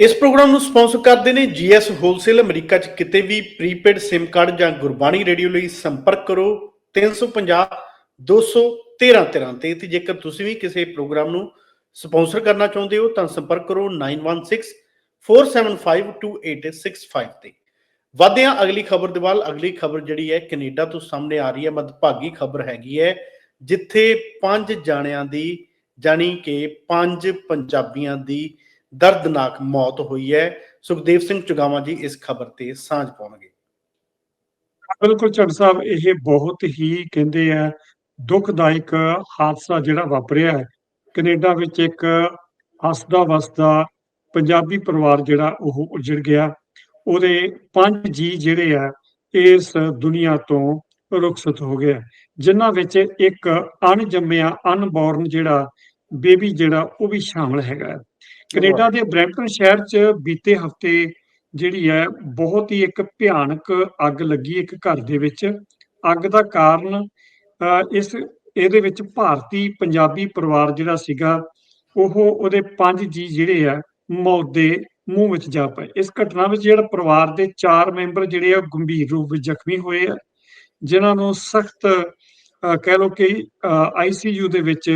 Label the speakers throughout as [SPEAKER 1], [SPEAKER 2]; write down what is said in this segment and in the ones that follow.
[SPEAKER 1] ਇਸ ਪ੍ਰੋਗਰਾਮ ਨੂੰ ਸਪਾਂਸਰ ਕਰਦੇ ਨੇ ਜੀਐਸ ਹੋਲਸੇਲ ਅਮਰੀਕਾ 'ਚ ਕਿਤੇ ਵੀ ਪ੍ਰੀਪੇਡ SIM ਕਾਰਡ ਜਾਂ ਗੁਰਬਾਣੀ ਰੇਡੀਓ ਲਈ ਸੰਪਰਕ ਕਰੋ। 350 213 13 ਤੇ। ਤੇ ਜੇਕਰ ਤੁਸੀਂ ਵੀ ਕਿਸੇ ਪ੍ਰੋਗਰਾਮ ਨੂੰ ਸਪਾਂਸਰ ਕਰਨਾ ਚਾਹੁੰਦੇ ਹੋ, ਤਾਂ ਸੰਪਰਕ ਕਰੋ 916 475 2865 ਤੇ। ਵਧਦੇ ਹਾਂ ਅਗਲੀ ਖਬਰ ਦੇ ਵੱਲ। ਅਗਲੀ ਖਬਰ ਜਿਹੜੀ ਹੈ, ਕੈਨੇਡਾ ਤੋਂ ਸਾਹਮਣੇ ਆ ਰਹੀ ਹੈ। ਮਦਭਾਗੀ ਖਬਰ ਹੈਗੀ ਹੈ, ਜਿੱਥੇ ਪੰਜ ਜਾਣਿਆਂ ਦੀ, ਜਾਣੀ ਕਿ ਪੰਜ ਪੰਜਾਬੀਆਂ ਦੀ ਦਰਦਨਾਕ ਮੌਤ ਹੋਈ ਹੈ। ਸੁਖਦੇਵ ਸਿੰਘ ਚੁਗਾਵਾਂ ਜੀ ਇਸ ਖਬਰ ਤੇ ਸਾਂਝ ਪਾਉਣਗੇ।
[SPEAKER 2] ਬਿਲਕੁਲ ਚੰਦ ਸਾਹਿਬ, ਇਹ ਬਹੁਤ ਹੀ ਕਹਿੰਦੇ ਆ, ਦੁਖਦਾਇਕ ਹਾਦਸਾ ਜਿਹੜਾ ਵਾਪਰਿਆ ਹੈ। ਕੈਨੇਡਾ ਵਿੱਚ ਇੱਕ ਹੱਸਦਾ ਵਸਦਾ ਪੰਜਾਬੀ ਪਰਿਵਾਰ ਜਿਹੜਾ ਉਹ ਉਜੜ ਗਿਆ। ਉਹਦੇ ਪੰਜ ਜੀ ਜਿਹੜੇ ਆ, ਇਸ ਦੁਨੀਆ ਤੋਂ ਰੁਖਸਤ ਹੋ ਗਿਆ ਜਿਨ੍ਹਾਂ ਵਿੱਚ ਇੱਕ ਅਣਜੰਮਿਆ ਅਨਬੋਰਨ ਜਿਹੜਾ ਬੇਬੀ ਜਿਹੜਾ ਉਹ ਵੀ ਸ਼ਾਮਲ ਹੈਗਾ ਹੈ। ਕੈਨੇਡਾ ਦੇ ਬ੍ਰੈਂਪਟਨ ਸ਼ਹਿਰ 'ਚ ਬੀਤੇ ਹਫ਼ਤੇ ਜਿਹੜੀ ਹੈ, ਬਹੁਤ ਹੀ ਇੱਕ ਭਿਆਨਕ ਅੱਗ ਲੱਗੀ ਇੱਕ ਘਰ ਦੇ ਵਿੱਚ। ਅੱਗ ਦਾ ਕਾਰਨ ਇਸ, ਇਹਦੇ ਵਿੱਚ ਭਾਰਤੀ ਪੰਜਾਬੀ ਪਰਿਵਾਰ ਜਿਹੜਾ ਸੀਗਾ, ਉਹ ਉਹਦੇ ਪੰਜ ਜੀ ਜਿਹੜੇ ਆ, ਮੌਤ ਦੇ ਮੂੰਹ ਵਿੱਚ ਜਾ ਪਏ। ਇਸ ਘਟਨਾ ਵਿੱਚ ਜਿਹੜਾ ਪਰਿਵਾਰ ਦੇ ਚਾਰ ਮੈਂਬਰ ਜਿਹੜੇ ਆ ਗੰਭੀਰ ਰੂਪ ਵਿੱਚ ਜ਼ਖਮੀ ਹੋਏ ਆ, ਜਿਨ੍ਹਾਂ ਨੂੰ ਸਖਤ ਕਹਿ ਲਓ ਕਿ ਆਈਸੀਯੂ ਦੇ ਵਿੱਚ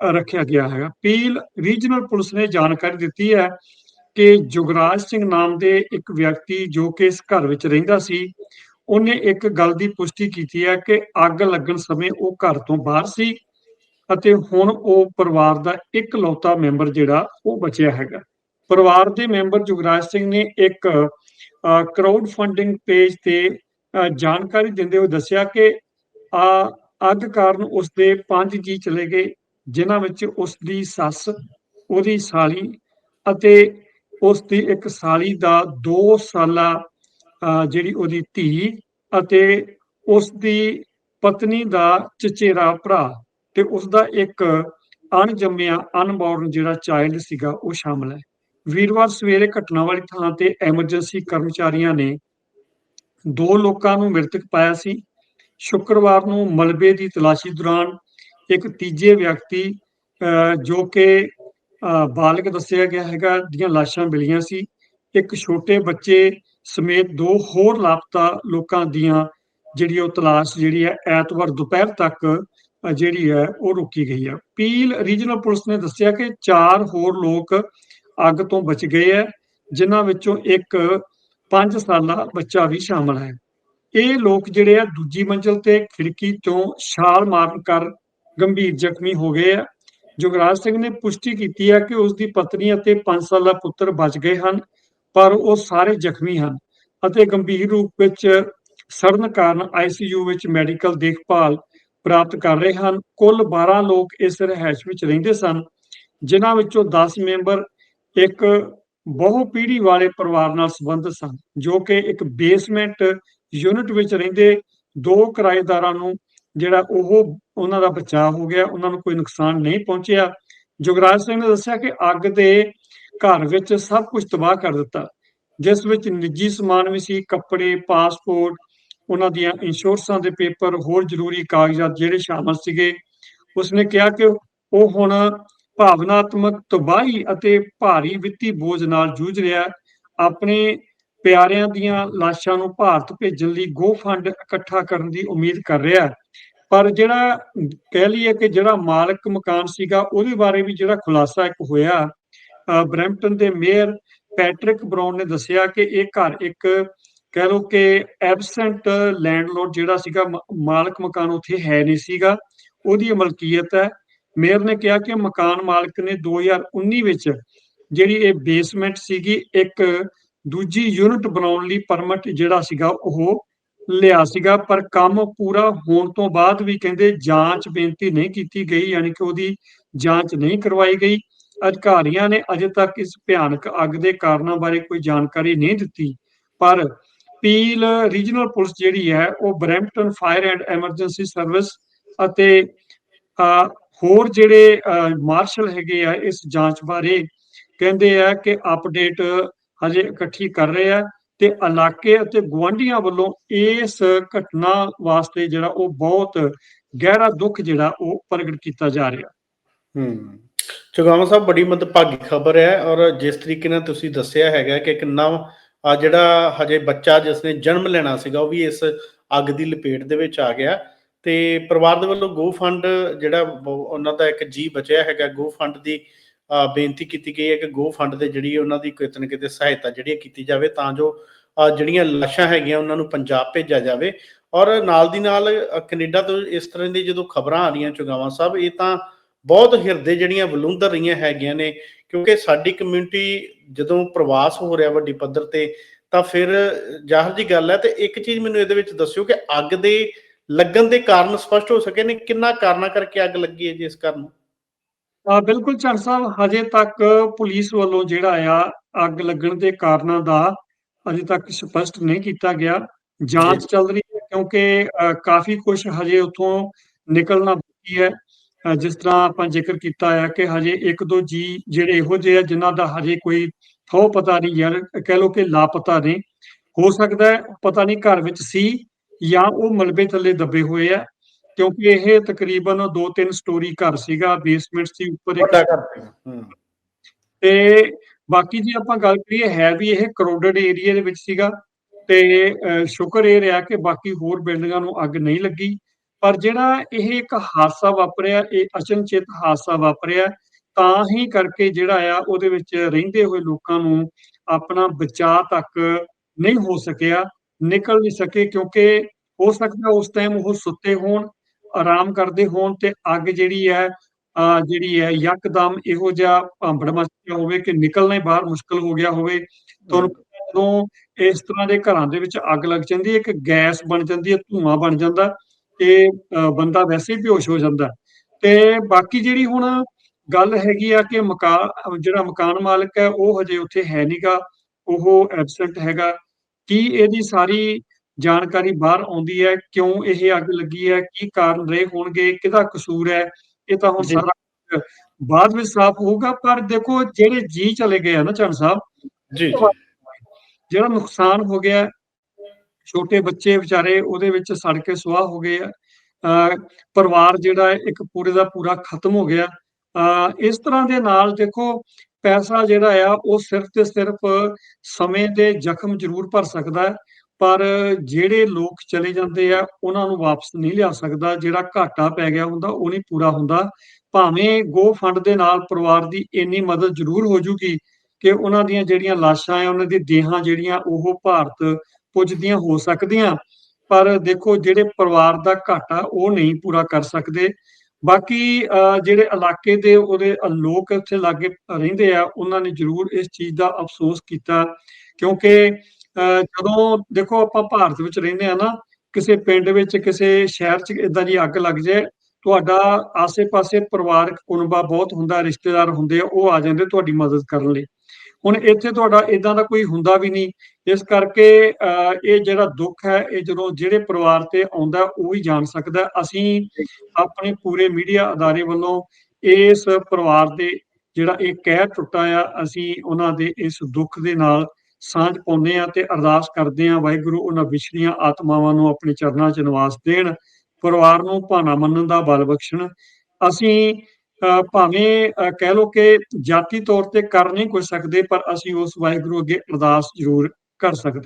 [SPEAKER 2] ਰੱਖਿਆ ਗਿਆ ਹੈਗਾ। ਪੀਲ ਰੀਜਨਲ ਪੁਲਿਸ ਨੇ ਜਾਣਕਾਰੀ ਦਿੱਤੀ ਹੈ ਕਿ ਜੁਗਰਾਜ ਸਿੰਘ ਨਾਮ ਦੇ ਇੱਕ ਵਿਅਕਤੀ ਜੋ ਕਿ ਇਸ ਘਰ ਵਿੱਚ ਰਹਿੰਦਾ ਸੀ, ਉਹਨੇ ਇੱਕ ਗੱਲ ਦੀ ਪੁਸ਼ਟੀ ਕੀਤੀ ਹੈ ਕਿ ਅੱਗ ਲੱਗਣ ਸਮੇਂ ਉਹ ਘਰ ਤੋਂ ਬਾਹਰ ਸੀ ਅਤੇ ਹੁਣ ਉਹ ਪਰਿਵਾਰ ਦਾ ਇਕਲੌਤਾ ਮੈਂਬਰ ਜਿਹੜਾ ਉਹ ਬਚਿਆ ਹੈਗਾ। ਪਰਿਵਾਰ ਦੇ ਮੈਂਬਰ ਜੁਗਰਾਜ ਸਿੰਘ ਨੇ ਇੱਕ ਕਰਾਊਡ ਫੰਡਿੰਗ ਪੇਜ ਤੇ ਜਾਣਕਾਰੀ ਦਿੰਦੇ ਹੋਏ ਦੱਸਿਆ ਕਿ ਆ, ਅੱਗ ਕਾਰਨ ਉਸ ਦੇ ਪੰਜ ਜੀ ਚਲੇ ਗਏ। ਜਿਨ੍ਹਾਂ ਵਿੱਚ ਉਸ ਦੀ ਸੱਸ ਉਹਦੀ ਸਾਲੀ ਅਤੇ ਉਸ ਦੀ ਇੱਕ ਸਾਲੀ ਦਾ 2 ਸਾਲਾ ਅ, ਜਿਹੜੀ ਉਹਦੀ ਧੀ ਅਤੇ ਉਸ ਦੀ ਪਤਨੀ ਦਾ ਚਚੇਰਾ ਭਰਾ ਤੇ ਉਸ ਦਾ ਇੱਕ ਅਣਜੰਮਿਆ ਅਨਬੋਰਨ ਜਿਹੜਾ ਚਾਈਲਡ ਸੀਗਾ ਉਹ ਸ਼ਾਮਲ ਹੈ। ਵੀਰਵਾਰ ਸਵੇਰੇ ਘਟਨਾ ਵਾਲੀ ਥਾਂ ਤੇ ਐਮਰਜੈਂਸੀ ਕਰਮਚਾਰੀਆਂ ਨੇ ਦੋ ਲੋਕਾਂ ਨੂੰ ਮ੍ਰਿਤਕ ਪਾਇਆ ਸੀ। ਸ਼ੁੱਕਰਵਾਰ ਨੂੰ ਮਲਬੇ ਦੀ ਤਲਾਸ਼ੀ ਦੌਰਾਨ ਇੱਕ ਤੀਜੇ ਵਿਅਕਤੀ ਅਹ, ਜੋ ਕਿ ਬਾਲਗ ਦੱਸਿਆ ਗਿਆ ਹੈਗਾ ਦੀਆਂ ਲਾਸ਼ਾਂ ਮਿਲੀਆਂ ਸੀ। ਇੱਕ ਛੋਟੇ ਬੱਚੇ ਸਮੇਤ ਦੋ ਹੋਰ ਲਾਪਤਾ ਲੋਕਾਂ ਦੀਆਂ ਜਿਹੜੀ ਉਹ ਤਲਾਸ਼ ਜਿਹੜੀ ਹੈ ਐਤਵਾਰ ਦੁਪਹਿਰ ਤੱਕ ਜਿਹੜੀ ਹੈ ਉਹ ਰੋਕੀ ਗਈ ਹੈ। ਪੀਲ ਰੀਜਨਲ ਪੁਲਿਸ ਨੇ ਦੱਸਿਆ ਕਿ ਚਾਰ ਹੋਰ ਲੋਕ ਅੱਗ ਤੋਂ ਬਚ ਗਏ ਹੈ ਜਿਨ੍ਹਾਂ ਵਿੱਚੋਂ ਇੱਕ 5 ਸਾਲਾ ਬੱਚਾ ਵੀ ਸ਼ਾਮਲ ਹੈ। ਇਹ ਲੋਕ ਜਿਹੜੇ ਆ ਦੂਜੀ ਮੰਜ਼ਲ ਤੇ ਖਿੜਕੀ ਤੋਂ ਛਾਲ ਮਾਰਨ ਕਰ ਗੰਭੀਰ ਜ਼ਖਮੀ ਹੋ ਗਏ ਆ। ਜੁਗਰਾਜ ਸਿੰਘ ਨੇ ਪੁਸ਼ਟੀ ਕੀਤੀ ਹੈ ਕਿ ਉਸ ਦੀ ਪਤਨੀ ਅਤੇ 5 ਸਾਲਾ ਪੁੱਤਰ ਬਚ ਗਏ ਹਨ, ਪਰ ਉਹ ਸਾਰੇ ਜ਼ਖਮੀ ਹਨ ਅਤੇ ਗੰਭੀਰ ਰੂਪ ਵਿੱਚ ਸੜਨ ਕਾਰਨ ਆਈਸੀਯੂ ਵਿੱਚ ਮੈਡੀਕਲ ਦੇਖਭਾਲ ਪ੍ਰਾਪਤ ਕਰ ਰਹੇ ਹਨ। ਕੁੱਲ 12 ਲੋਕ ਇਸ ਰਿਹਾਇਸ਼ ਵਿੱਚ ਰਹਿੰਦੇ ਸਨ, ਜਿਨ੍ਹਾਂ ਵਿੱਚੋਂ 10 ਮੈਂਬਰ ਇੱਕ ਬਹੁ ਪੀੜੀ ਵਾਲੇ ਪਰਿਵਾਰ ਨਾਲ ਸੰਬੰਧਿਤ ਸਨ, ਜੋ ਕਿ ਇੱਕ ਬੇਸਮੈਂਟ ਯੂਨਿਟ ਵਿੱਚ ਰਹਿੰਦੇ ਦੋ ਕਿਰਾਏਦਾਰਾਂ ਨੂੰ ਜਿਹੜਾ ਉਹ, ਉਹਨਾਂ ਦਾ ਬਚਾਅ ਹੋ ਗਿਆ, ਉਹਨਾਂ ਨੂੰ ਕੋਈ ਨੁਕਸਾਨ ਨਹੀਂ ਪਹੁੰਚਿਆ। ਜੁਗਰਾਜ ਸਿੰਘ ਨੇ ਦੱਸਿਆ ਕਿ ਅੱਗ ਦੇ ਘਰ ਵਿੱਚ ਸਭ ਕੁਝ ਤਬਾਹ ਕਰ ਦਿੱਤਾ। ਜਿਸ ਵਿੱਚ ਨਿੱਜੀ ਸਮਾਨ ਵੀ ਸੀ, ਕੱਪੜੇ, ਪਾਸਪੋਰਟ, ਉਹਨਾਂ ਦੀਆਂ ਇੰਸ਼ੋਰੈਂਸਾਂ ਦੇ ਪੇਪਰ, ਹੋਰ ਜ਼ਰੂਰੀ ਕਾਗਜ਼ਾਤ ਜਿਹੜੇ ਸ਼ਾਮਲ ਸੀਗੇ, ਉਸਨੇ ਕਿਹਾ ਕਿ ਉਹ ਹੁਣ ਭਾਵਨਾਤਮਕ ਤਬਾਹੀ ਅਤੇ ਭਾਰੀ ਵਿੱਤੀ ਬੋਝ ਨਾਲ ਜੂਝ ਰਿਹਾ, ਆਪਣੇ ਪਿਆਰਿਆਂ ਦੀਆਂ ਲਾਸ਼ਾਂ ਨੂੰ ਭਾਰਤ ਭੇਜਣ ਲਈ ਗੋ ਫੰਡ ਇਕੱਠਾ ਕਰਨ ਦੀ ਉਮੀਦ ਕਰ ਰਿਹਾ। ਪਰ ਜਿਹੜਾ ਕਹਿ ਲਈਏ ਕਿ ਜਿਹੜਾ ਮਾਲਕ ਮਕਾਨ ਸੀਗਾ ਉਹਦੇ ਬਾਰੇ ਵੀ ਜਿਹੜਾ ਖੁਲਾਸਾ ਇੱਕ ਹੋਇਆ ਅ, ਦੇ ਮੇਅਰ ਪੈਟਰਿਕ ਬਰਾਊਨ ਨੇ ਦੱਸਿਆ ਕਿ ਇਹ ਘਰ ਇੱਕ ਕਹਿ ਲਓ ਕਿ ਐਬਸੈਂਟ ਲੈਂਡਲੋਰਡ ਜਿਹੜਾ ਸੀਗਾ ਮਾਲਕ ਮਕਾਨ ਉੱਥੇ ਹੈ ਨਹੀਂ ਸੀਗਾ ਉਹਦੀ ਮਲਕੀਅਤ ਹੈ। ਮੇਅਰ ਨੇ ਕਿਹਾ ਕਿ ਮਕਾਨ ਮਾਲਕ ਨੇ 2019 ਵਿੱਚ ਜਿਹੜੀ ਇਹ ਬੇਸਮੈਂਟ ਸੀਗੀ ਇੱਕ ਦੂਜੀ ਯੂਨਿਟ ਬਣਾਉਣ ਲਈ ਪਰਮਿਟ ਜਿਹੜਾ ਸੀਗਾ ਉਹ ਲਿਆ ਸੀਗਾ ਪਰ ਕੰਮ ਪੂਰਾ ਹੋਣ ਤੋਂ ਬਾਅਦ ਵੀ ਕਹਿੰਦੇ ਜਾਂਚ ਬੇਨਤੀ ਨਹੀਂ ਕੀਤੀ ਗਈ ਯਾਨੀ ਕਿ ਉਹਦੀ ਜਾਂਚ ਨਹੀਂ ਕਰਵਾਈ ਗਈ। ਅਧਿਕਾਰੀਆਂ ਨੇ ਅਜੇ ਤੱਕ ਇਸ ਭਿਆਨਕ ਅੱਗ ਦੇ ਕਾਰਨਾਂ ਬਾਰੇ ਕੋਈ ਜਾਣਕਾਰੀ ਨਹੀਂ ਦਿੱਤੀ ਪਰ ਪੀਲ ਰੀਜਨਲ ਪੁਲਿਸ ਜਿਹੜੀ ਹੈ ਉਹ Brampton fire and emergency service ਅਤੇ ਅ, ਹੋਰ ਜਿਹੜੇ ਮਾਰਸ਼ਲ ਹੈਗੇ ਆ ਇਸ ਜਾਂਚ ਬਾਰੇ ਕਹਿੰਦੇ ਆ ਕਿ ਅਪਡੇਟ ਹਜੇ ਇਕੱਠੀ ਕਰ ਰਹੇ ਆ। ਤੇ ਇਲਾਕੇ ਅਤੇ ਗੁਆਂਢੀਆਂ ਵੱਲੋਂ ਇਸ ਘਟਨਾ ਵਾਸਤੇ ਜਿਹੜਾ ਉਹ ਬਹੁਤ ਗਹਿਰਾ ਦੁੱਖ ਜਿਹੜਾ ਉਹ ਪ੍ਰਗਟ ਕੀਤਾ ਜਾ ਰਿਹਾ।
[SPEAKER 1] ਹੂੰ, ਚੁਗਾਵਾ ਸਾਹਿਬ, ਬੜੀ ਮੰਦਭਾਗੀ ਖਬਰ ਹੈ ਔਰ ਜਿਸ ਤਰੀਕੇ ਨਾਲ ਤੁਸੀਂ ਦੱਸਿਆ ਹੈਗਾ ਕਿ ਇੱਕ ਨਵ ਆ ਜਿਹੜਾ ਹਜੇ ਬੱਚਾ ਜਿਸ ਨੇ ਜਨਮ ਲੈਣਾ ਸੀਗਾ, ਉਹ ਵੀ ਇਸ ਅੱਗ ਦੀ ਲਪੇਟ ਦੇ ਵਿੱਚ ਆ ਗਿਆ ਤੇ ਪਰਿਵਾਰ ਦੇ ਵੱਲੋਂ ਗੋ ਫੰਡ ਜਿਹੜਾ ਉਹਨਾਂ ਦਾ ਇੱਕ ਜੀ ਬਚਿਆ ਹੈਗਾ, ਗੋ ਫੰਡ ਦੀ ਬੇਨਤੀ ਕੀਤੀ ਗਈ ਹੈ ਕਿ ਗੋ ਫੰਡ ਦੇ ਜਿਹੜੀ ਉਹਨਾਂ ਦੀ ਕਿਤੇ ਨਾ ਕਿਤੇ ਸਹਾਇਤਾ ਜਿਹੜੀ ਹੈ ਕੀਤੀ ਜਾਵੇ ਤਾਂ ਜੋ ਜਿਹੜੀਆਂ ਲਾਸ਼ਾਂ ਹੈਗੀਆਂ ਉਹਨਾਂ ਨੂੰ ਪੰਜਾਬ ਭੇਜਿਆ ਜਾਵੇ। ਔਰ ਨਾਲ ਦੀ ਨਾਲ ਅ, ਕੈਨੇਡਾ ਤੋਂ ਇਸ ਤਰ੍ਹਾਂ ਦੀ ਜਦੋਂ ਖਬਰਾਂ ਆ ਰਹੀਆਂ ਚੁਗਾਵਾਂ ਸਾਹਿਬ ਇਹ ਤਾਂ ਬਹੁਤ ਹਿਰਦੇ ਜਿਹੜੀਆਂ ਬਲੂੰਦਰ ਰਹੀਆਂ ਹੈਗੀਆਂ ਨੇ ਕਿਉਂਕਿ ਸਾਡੀ ਕਮਿਊਨਿਟੀ ਜਦੋਂ ਪ੍ਰਵਾਸ ਹੋ ਰਿਹਾ ਵੱਡੀ ਪੱਧਰ ਤੇ ਤਾਂ ਫਿਰ ਜ਼ਾਹਰ ਜੀ ਗੱਲ ਹੈ ਤੇ ਇੱਕ ਚੀਜ਼ ਮੈਨੂੰ ਇਹਦੇ ਵਿੱਚ ਦੱਸਿਓ ਕਿ ਅੱਗ ਦੇ ਲੱਗਣ ਦੇ ਕਾਰਨ ਸਪਸ਼ਟ ਹੋ ਸਕੇ ਨੇ ਕਿੰਨਾ ਕਾਰਨਾਂ ਕਰਕੇ ਅੱਗ ਲੱਗੀ ਹੈ ਜੀ ਇਸ ਕਾਰਨ?
[SPEAKER 2] ਬਿਲਕੁਲ ਚੰਨ ਸਾਹਿਬ, ਹਜੇ ਤੱਕ ਪੁਲਿਸ ਵੱਲੋਂ ਜਿਹੜਾ ਆ ਅੱਗ ਲੱਗਣ ਦੇ ਕਾਰਨਾਂ ਦਾ ਅਜੇ ਤੱਕ ਸਪਸ਼ਟ ਨਹੀਂ ਕੀਤਾ ਗਿਆ। ਜਾਂਚ ਚੱਲ ਰਹੀ ਹੈ ਕਿਉਂਕਿ ਕਾਫੀ ਕੁਝ ਹਜੇ ਉਥੋਂ ਨਿਕਲਣਾ ਬਾਕੀ ਹੈ। ਜਿਸ ਤਰ੍ਹਾਂ ਆਪਾਂ ਜ਼ਿਕਰ ਕੀਤਾ ਹੈ ਕਿ ਹਜੇ ਇੱਕ ਦੋ ਜੀ ਜਿਹੜੇ ਇਹੋ ਜਿਹੇ ਆ ਜਿਨ੍ਹਾਂ ਦਾ ਹਜੇ ਕੋਈ ਥੋ ਪਤਾ ਨਹੀਂ ਯਾਰ, ਕਹਿ ਲੋ ਕਿ ਲਾਪਤਾ ਨੇ ਹੋ ਸਕਦਾ ਹੈ, ਪਤਾ ਨਹੀਂ ਘਰ ਵਿੱਚ ਸੀ ਜਾਂ ਉਹ ਮਲਬੇ ਥੱਲੇ ਦੱਬੇ ਹੋਏ ਆ। ਕਿਉਂਕਿ ਇਹ ਤਕਰੀਬਨ ਦੋ ਤਿੰਨ ਸਟੋਰੀ ਘਰ ਸੀਗਾ ਬੇਸਮੈਂਟ ਸੀ ਉੱਪਰ ਇੱਕ
[SPEAKER 1] ਵੱਡਾ ਕਰ ਹੂੰ।
[SPEAKER 2] ਤੇ ਬਾਕੀ ਜੇ ਆਪਾਂ ਗੱਲ ਕਰੀਏ ਹੈ ਵੀ ਇਹ ਕਰੋਡਡ ਏਰੀਆ ਦੇ ਵਿੱਚ ਸੀਗਾ ਤੇ ਸ਼ੁਕਰ ਇਹ ਰਿਹਾ ਕਿ ਬਾਕੀ ਹੋਰ ਬਿਲਡਿੰਗਾਂ ਨੂੰ ਅੱਗ ਨਹੀਂ ਲੱਗੀ। ਪਰ ਜਿਹੜਾ ਇਹ ਇੱਕ ਹਾਦਸਾ ਵਾਪਰਿਆ ਇਹ ਅਚਨਚੇਤ ਹਾਦਸਾ ਵਾਪਰਿਆ ਤਾਂ ਹੀ ਕਰਕੇ ਜਿਹੜਾ ਆ ਉਹਦੇ ਵਿੱਚ ਰਹਿੰਦੇ ਹੋਏ ਲੋਕਾਂ ਨੂੰ ਆਪਣਾ ਬਚਾਅ ਤੱਕ ਨਹੀਂ ਹੋ ਸਕਿਆ ਨਿਕਲ ਨਹੀਂ ਸਕੇ ਕਿਉਂਕਿ ਹੋ ਸਕਦਾ ਉਸ ਟਾਈਮ ਉਹ ਸੁੱਤੇ ਹੋਣ। ਆਰਾਮ ਕਰਦੇ ਹੋਣ ਤੇ ਅੱਗ ਜਿਹੜੀ ਹੈ, ਅਹ ਜਿਹੜੀ ਹੈ, ਯਕਦਮ ਇਹੋ ਜਿਹਾ ਭਾਂਬੜ ਮਚ ਹੋਵੇ ਕਿ ਨਿਕਲਣਾ ਹੀ ਬਾਹਰ ਮੁਸ਼ਕਲ ਹੋ ਗਿਆ ਹੋਵੇ। ਤੁਹਾਨੂੰ ਜਦੋਂ ਇਸ ਤਰ੍ਹਾਂ ਦੇ ਘਰਾਂ ਦੇ ਵਿੱਚ ਅੱਗ ਲੱਗ ਜਾਂਦੀ ਹੈ, ਇੱਕ ਗੈਸ ਬਣ ਜਾਂਦੀ ਹੈ, ਧੂਆਂ ਬਣ ਜਾਂਦਾ ਤੇ ਬੰਦਾ ਵੈਸੇ ਹੀ ਬੇਹੋਸ਼ ਹੋ ਜਾਂਦਾ। ਤੇ ਬਾਕੀ ਜਿਹੜੀ ਹੁਣ ਗੱਲ ਹੈਗੀ ਆ ਕਿ ਮਕਾਨ ਜਿਹੜਾ ਮਕਾਨ ਮਾਲਕ ਹੈ, ਉਹ ਹਜੇ ਉੱਥੇ ਹੈ ਨਹੀਂਗਾ ਉਹ ਐਬਸੈਂਟ ਹੈਗਾ। ਕੀ ਇਹਦੀ ਸਾਰੀ ਜਾਣਕਾਰੀ ਬਾਹਰ ਆਉਂਦੀ ਹੈ ਕਿਉਂ ਇਹ ਅੱਗ ਲੱਗੀ ਹੈ ਕੀ ਕਾਰਨ ਰਹੇ ਹੋਣਗੇ ਕਿਹਦਾ ਕਸੂਰ ਹੈ ਇਹ ਤਾਂ ਹੁਣ। ਸਾਰਾ ਬਾਅਦ ਵਿੱਚ ਸਾਫ਼ ਹੋਊਗਾ ਪਰ ਦੇਖੋ ਜਿਹੜੇ ਜੀ ਚਲੇ ਗਏ ਆ ਨਾ ਚੰਨ ਸਾਹਿਬ
[SPEAKER 1] ਜੀ।
[SPEAKER 2] ਜਿਹੜਾ ਨੁਕਸਾਨ ਹੋ ਗਿਆ ਛੋਟੇ ਬੱਚੇ ਵਿਚਾਰੇ ਉਹਦੇ ਵਿੱਚ ਸੜ ਕੇ ਸੁਆਹ ਹੋ ਗਏ ਆ ਪਰਿਵਾਰ ਜਿਹੜਾ ਇੱਕ ਪੂਰੇ ਦਾ ਪੂਰਾ ਖਤਮ ਹੋ ਗਿਆ। ਇਸ ਤਰ੍ਹਾਂ ਦੇ ਨਾਲ ਦੇਖੋ ਪੈਸਾ ਜਿਹੜਾ ਆ ਉਹ ਸਿਰਫ ਤੇ ਸਿਰਫ ਸਮੇਂ ਦੇ ਜ਼ਖਮ ਜ਼ਰੂਰ ਭਰ ਸਕਦਾ ਹੈ। ਪਰ ਜਿਹੜੇ ਲੋਕ ਚਲੇ ਜਾਂਦੇ ਆ ਉਹਨਾਂ ਨੂੰ ਵਾਪਸ ਨਹੀਂ ਲਿਆ ਸਕਦਾ ਜਿਹੜਾ ਘਾਟਾ ਪੈ ਗਿਆ ਹੁੰਦਾ ਉਹ ਨਹੀਂ ਪੂਰਾ ਹੁੰਦਾ। ਭਾਵੇਂ ਗੋ ਫੰਡ ਦੇ ਨਾਲ ਪਰਿਵਾਰ ਦੀ ਇੰਨੀ ਮਦਦ ਜ਼ਰੂਰ ਹੋ ਜੂਗੀ ਕਿ ਉਹਨਾਂ ਦੀਆਂ ਜਿਹੜੀਆਂ ਲਾਸ਼ਾਂ ਆ ਉਹਨਾਂ ਦੀ ਦੇਹਾਂ ਜਿਹੜੀਆਂ ਉਹ ਭਾਰਤ ਪੁੱਜਦੀਆਂ ਹੋ ਸਕਦੀਆਂ। ਪਰ ਦੇਖੋ ਜਿਹੜੇ ਪਰਿਵਾਰ ਦਾ ਘਾਟਾ ਉਹ ਨਹੀਂ ਪੂਰਾ ਕਰ ਸਕਦੇ। ਬਾਕੀ ਅਹ, ਜਿਹੜੇ ਇਲਾਕੇ ਦੇ ਉਹਦੇ ਲੋਕ ਇੱਥੇ ਲਾਗੇ ਰਹਿੰਦੇ ਆ ਉਹਨਾਂ ਨੇ ਜ਼ਰੂਰ ਇਸ ਚੀਜ਼ ਦਾ ਅਫਸੋਸ ਕੀਤਾ। ਕਿਉਂਕਿ ਜਦੋਂ ਦੇਖੋ ਆਪਾਂ ਭਾਰਤ ਵਿੱਚ ਰਹਿੰਦੇ ਆ ਨਾ ਕਿਸੇ ਪਿੰਡ ਵਿੱਚ ਕਿਸੇ ਸ਼ਹਿਰ 'ਚ ਇਦਾਂ ਦੀ ਅੱਗ ਲੱਗ ਜਾਏ ਤੁਹਾਡਾ ਆਸੇ-ਪਾਸੇ ਪਰਿਵਾਰਕ ਕੁਨਬਾ ਬਹੁਤ ਹੁੰਦਾ ਰਿਸ਼ਤੇਦਾਰ ਹੁੰਦੇ ਆ ਉਹ ਆ ਜਾਂਦੇ ਤੁਹਾਡੀ ਮਦਦ ਕਰਨ ਲਈ। ਹੁਣ ਇੱਥੇ ਤੁਹਾਡਾ ਇਦਾਂ ਦਾ ਕੋਈ ਹੁੰਦਾ ਵੀ ਨਹੀਂ। ਇਸ ਕਰਕੇ ਅਹ, ਇਹ ਜਿਹੜਾ ਦੁੱਖ ਹੈ ਇਹ ਜਦੋਂ ਜਿਹੜੇ ਪਰਿਵਾਰ ਤੇ ਆਉਂਦਾ ਉਹ ਵੀ ਜਾਣ ਸਕਦਾ। ਅਸੀਂ ਆਪਣੇ ਪੂਰੇ ਮੀਡੀਆ ਅਦਾਰੇ ਵੱਲੋਂ ਇਸ ਪਰਿਵਾਰ ਦੇ ਜਿਹੜਾ ਇਹ ਕਹਿ ਟੁੱਟਾ ਆ ਅਸੀਂ ਉਹਨਾਂ ਦੇ ਇਸ ਦੁੱਖ ਦੇ ਨਾਲ ਸਾਂਝ ਪਾਉਂਦੇ ਆ ਤੇ ਅਰਦਾਸ ਕਰਦੇ ਆ ਵਾਹਿਗੁਰੂ ਉਹਨਾਂ ਵਿਛੜੀਆਂ ਆਤਮਾਵਾਂ ਨੂੰ ਆਪਣੇ ਚਰਨਾਂ 'ਚ ਨਿਵਾਸ ਦੇਣ ਪਰਿਵਾਰ ਨੂੰ ਭਾਣਾ ਮੰਨਣ ਦਾ ਬਲ ਬਖਸ਼ਣ। ਅਸੀਂ ਅਹ, ਭਾਵੇਂ ਅਹ, ਕਹਿ ਲੋ ਕਿ ਜਾਤੀ ਤੌਰ ਤੇ ਕਰ ਨਹੀਂ ਕੁਝ ਸਕਦੇ ਪਰ ਅਸੀਂ ਉਸ ਵਾਹਿਗੁਰੂ ਅੱਗੇ ਅਰਦਾਸ ਜ਼ਰੂਰ ਕਰ ਸਕਦੇ ਹਾਂ।